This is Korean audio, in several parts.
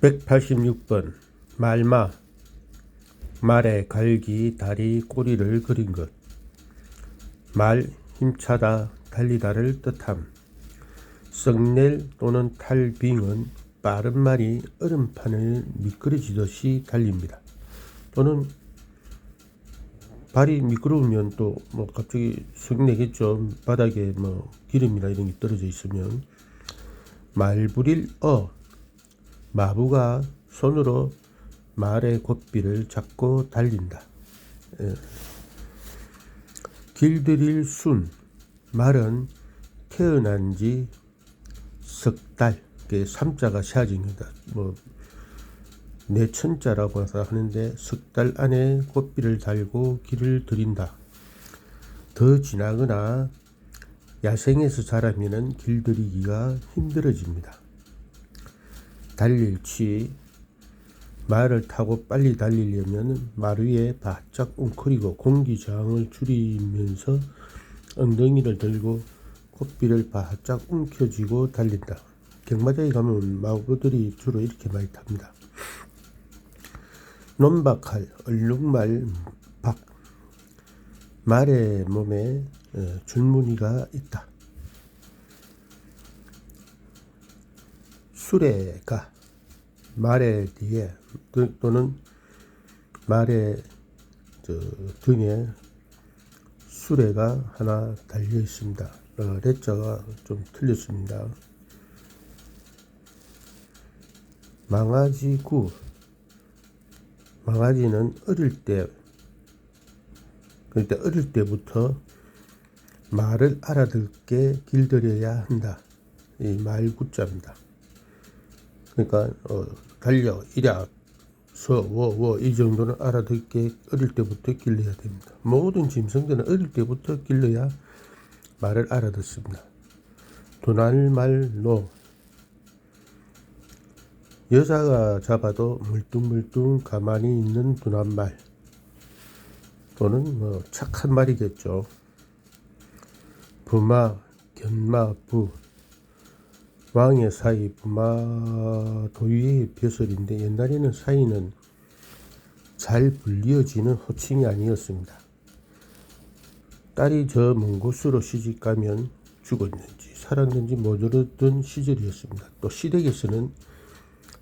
186번 말마 말의 갈기 다리 꼬리를 그린 것. 말 힘차다 달리다를 뜻함. 썩낼 또는 탈빙은 빠른 말이 얼음판을 미끄러지듯이 달립니다. 또는 발이 미끄러우면 또 뭐 갑자기 썩내겠죠. 바닥에 뭐 기름이나 이런 게 떨어져 있으면 말부릴 어 마부가 손으로 말의 고삐를 잡고 달린다. 예. 길들일 순 말은 태어난 지 석 달, 그 삼자가 샤징이다. 뭐 내천자라고 하는데 석 달 안에 고삐를 달고 길을 들인다. 더 지나거나 야생에서 자라면은 길들이기가 힘들어집니다. 달릴치 말을 타고 빨리 달리려면 말 위에 바짝 웅크리고 공기 저항을 줄이면서 엉덩이를 들고 코삐를 바짝 움켜쥐고 달린다. 경마장에 가면 마구들이 주로 이렇게 많이 탑니다. 논박할 얼룩말 박 말의 몸에 어, 줄무늬가 있다. 수레가 말의 뒤에 또- 또는 말의 저 등에 수레가 하나 달려 있습니다. 어, 레자가 좀 틀렸습니다. 망아지구 망아지는 어릴 때 그러니까 어릴 때부터 말을 알아듣게 길들여야 한다. 이 말구자입니다. 그러니까 어, 달려 이랴 서워워 이 정도는 알아듣게 어릴 때부터 길러야 됩니다. 모든 짐승들은 어릴 때부터 길러야 말을 알아듣습니다. 도날말로 여자가 잡아도 물뚱물뚱 가만히 있는 둔한 말 또는 뭐 착한 말이겠죠. 부마, 견마, 부 왕의 사이 부마 도유의 벼슬인데 옛날에는 사이는 잘 불리어지는 호칭이 아니었습니다. 딸이 저 먼 곳으로 시집가면 죽었는지 살았는지 모르던 시절이었습니다. 또 시댁에서는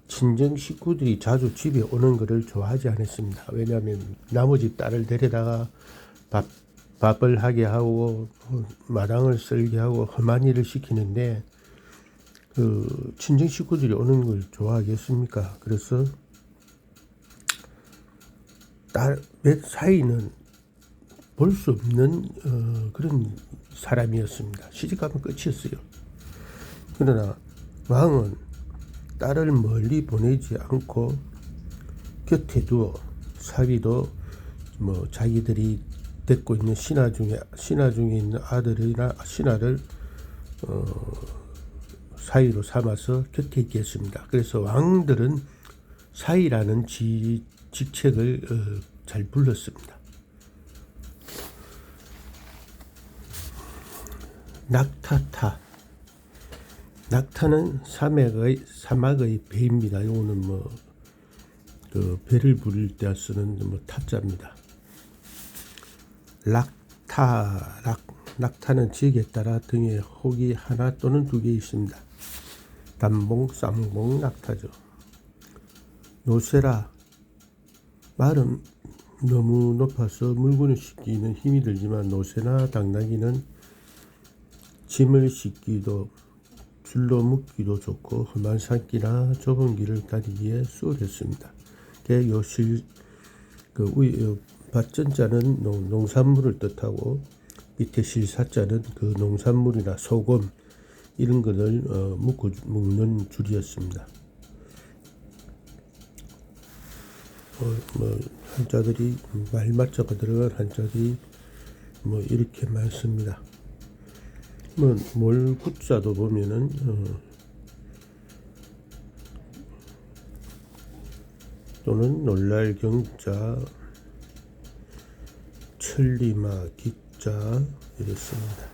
친정 식구들이 자주 집에 오는 것을 좋아하지 않았습니다. 왜냐하면 나머지 딸을 데려다가 밥, 밥을 하게 하고 어, 마당을 썰게 하고 험한 일을 시키는데 그 친정 식구들이 오는 걸 좋아하겠습니까? 그래서 딸 사이는 볼 수 없는 어, 그런 사람이었습니다. 시집가면 끝이었어요. 그러나 왕은 딸을 멀리 보내지 않고 곁에 두어 사위도 뭐 자기들이 데리고 있는 신하 중에 신하 중에 있는 아들이나 신하를 어, 사위로 삼아서 곁에 있게 했습니다. 그래서 왕들은 사위라는 지, 직책을 어, 잘 불렀습니다. 낙타타 낙타는 사막의 사막의 배입니다. 이거는 뭐 그 배를 부릴 때 쓰는 뭐 타자입니다. 락타 락 낙타는 지역에 따라 등에 혹이 하나 또는 두 개 있습니다. 단봉, 쌍봉, 낙타죠. 노세라 말은 너무 높아서 물건을 싣기는 힘이 들지만 노새나 당나귀는 짐을 싣기도 줄로 묶기도 좋고 험한 산길이나 좁은 길을 다니기에 수월했습니다. 요실 그 위, 어, 밭전자는 농, 농산물을 뜻하고 밑에 실사자는 그 농산물이나 소금 이런 것을 어, 묶고 묶는 줄이었습니다. 어, 뭐 한자들이 말 맞자가 들어간 한자들이 뭐 이렇게 많습니다. 뭐 몰구자도 보면은 어, 또는 놀랄 경자 천리마 기자 이렇습니다.